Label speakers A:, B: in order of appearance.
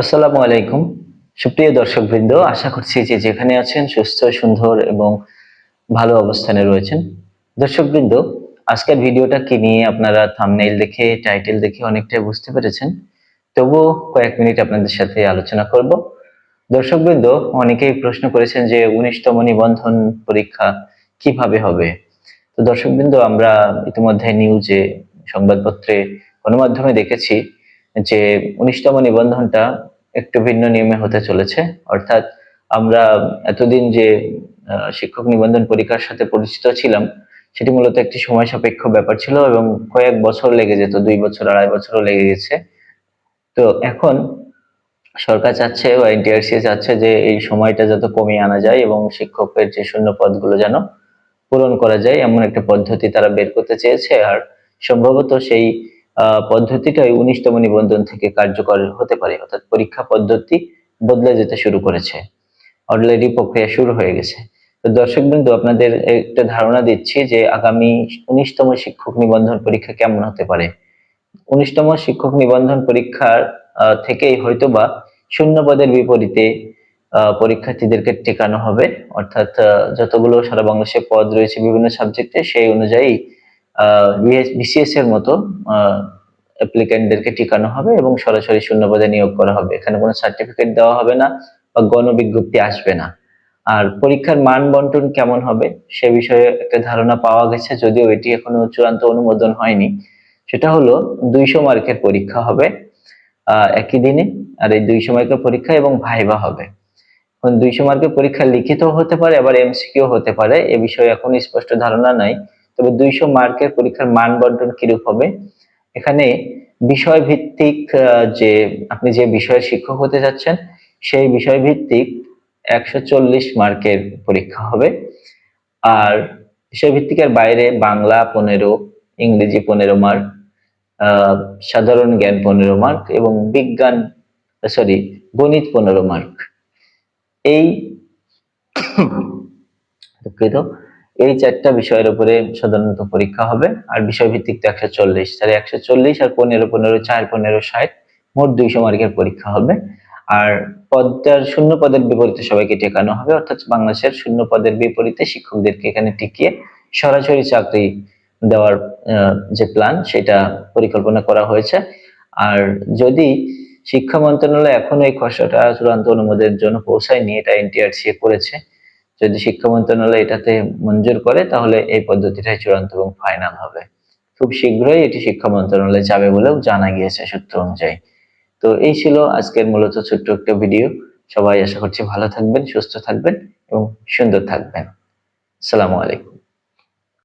A: আসসালামু আলাইকুম। সুপ্রিয় দর্শকবৃন্দ, আশা করছি যে যেখানে আছেন সুস্থ, সুন্দর এবং ভালো অবস্থানে রয়েছেন। দর্শকবৃন্দ, আজকের ভিডিওটা কি নিয়ে আপনারা থাম্বনেইল দেখে টাইটেল দেখে অনেকটাই বুঝতে পেরেছেন। তবুও কয়েক মিনিট আপনাদের সাথে আলোচনা করব। দর্শকবৃন্দ, অনেকেই প্রশ্ন করেছেন যে উনিশতম নিবন্ধন পরীক্ষা কীভাবে হবে? তো দর্শকবৃন্দ, আমরা ইতিমধ্যে নিউজে সংবাদপত্রে গণমাধ্যমে দেখেছি যে উনিশতম নিবন্ধনটা একটু ভিন্ন নিয়মে হতে চলেছে। অর্থাৎ আমরা এতদিন যে শিক্ষক নিবন্ধন পরীক্ষার সাথে পরিচিত ছিলাম, সেটি মূলত একটি সময় সাপেক্ষ ব্যাপার ছিল এবং কয়েক বছর লেগে যেত, দুই বছর, আড়াই বছরও লেগে গেছে। তো এখন সরকার চাচ্ছে বা এনটিআরসি চাচ্ছে যে, এই সময়টা যত কমিয়ে আনা যায় এবং শিক্ষকের যে শূন্য পদগুলো যেন পূরণ করা যায়, এমন একটা পদ্ধতি তারা বের করতে চেয়েছে। আর সম্ভবত সেই পদ্ধতিটাই উনিশতম নিবন্ধন থেকে কার্যকর হতে পারে। অর্থাৎ পরীক্ষা পদ্ধতি বদলে যেতে শুরু করেছে। অলরেডি প্রক্রিয়া শুরু হয়ে গেছে। তো দর্শক বিন্দু আপনাদের একটা ধারণা দিচ্ছি যে আগামী উনিশতম শিক্ষক নিবন্ধন পরীক্ষা কেমন হতে পারে? উনিশতম শিক্ষক নিবন্ধন পরীক্ষার থেকেই হয়তোবা শূন্য পদের বিপরীতে পরীক্ষার্থীদেরকে টেকানো হবে। অর্থাৎ যতগুলো সারা বাংলাদেশে পদ রয়েছে বিভিন্ন সাবজেক্টে, সেই অনুযায়ী বিসিএস এর মতো অ্যাপ্লিক্যান্টদেরকে টিকানো হবে এবং সরাসরি শূন্য পদে নিয়োগ করা হবে। এখানে কোনো সার্টিফিকেট দেওয়া হবে না বা গণবিজ্ঞপ্তি আসবে না। আর পরীক্ষার মান বন্টন কেমন হবে সে বিষয়ে একটা ধারণা পাওয়া গেছে, যদিও এটি এখনও চূড়ান্ত অনুমোদন হয়নি। সেটা হলো, দুইশো মার্কের পরীক্ষা হবে একই দিনে, আর এই দুইশো মার্কের পরীক্ষা এবং ভাইবা হবে। এখন দুইশো মার্কের পরীক্ষা লিখিত হতে পারে, আবার এমসিকিউ হতে পারে, এ বিষয়ে এখন স্পষ্ট ধারণা নাই। তবে দুইশো মার্কের পরীক্ষার মান বন্টন কিরূপ হবে? এখানে বিষয় ভিত্তিক যে আপনি যে বিষয়ের শিক্ষক হতে যাচ্ছেন, সেই বিষয় ভিত্তিক একশো চল্লিশ মার্কের পরীক্ষা হবে। আর বিষয় ভিত্তিকের বাইরে বাংলা পনেরো, ইংরেজি পনেরো মার্ক সাধারণ জ্ঞান পনেরো মার্ক এবং বিজ্ঞান, সরি, গণিত পনেরো মার্ক। এই দুঃখিত। এই চারটা বিষয়ের উপরে সাধারণত পরীক্ষা হবে। আর বিষয় ভিত্তিক তো একশো চল্লিশ। তাহলে একশো চল্লিশ আর পনেরো পনেরো, চার, পনেরো, ষাট, মোট দুইশো মার্কের পরীক্ষা হবে। আর পদটার শূন্য পদের বিপরীতে সবাইকে টেকানো হবে। অর্থাৎ বাংলাদেশের শূন্য পদের বিপরীতে শিক্ষকদেরকে এখানে টিকিয়ে সরাসরি চাকরি দেওয়ার যে প্ল্যান সেটা পরিকল্পনা করা হয়েছে। আর যদি শিক্ষা মন্ত্রণালয় এখনও এই খসড়াটা চূড়ান্ত অনুমোদনের জন্য পৌঁছায়নি, এটা এনটিআরসি করেছে যদি শিক্ষা মন্ত্রণালয় এটাতে মঞ্জুর করে, তাহলে এই পদ্ধতিটাই চূড়ান্ত এবং ফাইনাল হবে। খুব শীঘ্রই এটি শিক্ষা মন্ত্রণালয়ে যাবে বলেও জানা গিয়েছে সূত্র অনুযায়ী। তো এই ছিল আজকের মূলত ছোট্ট একটা ভিডিও সবাই আশা করছি ভালো থাকবেন, সুস্থ থাকবেন এবং সুন্দর থাকবেন। সালামু আলাইকুম।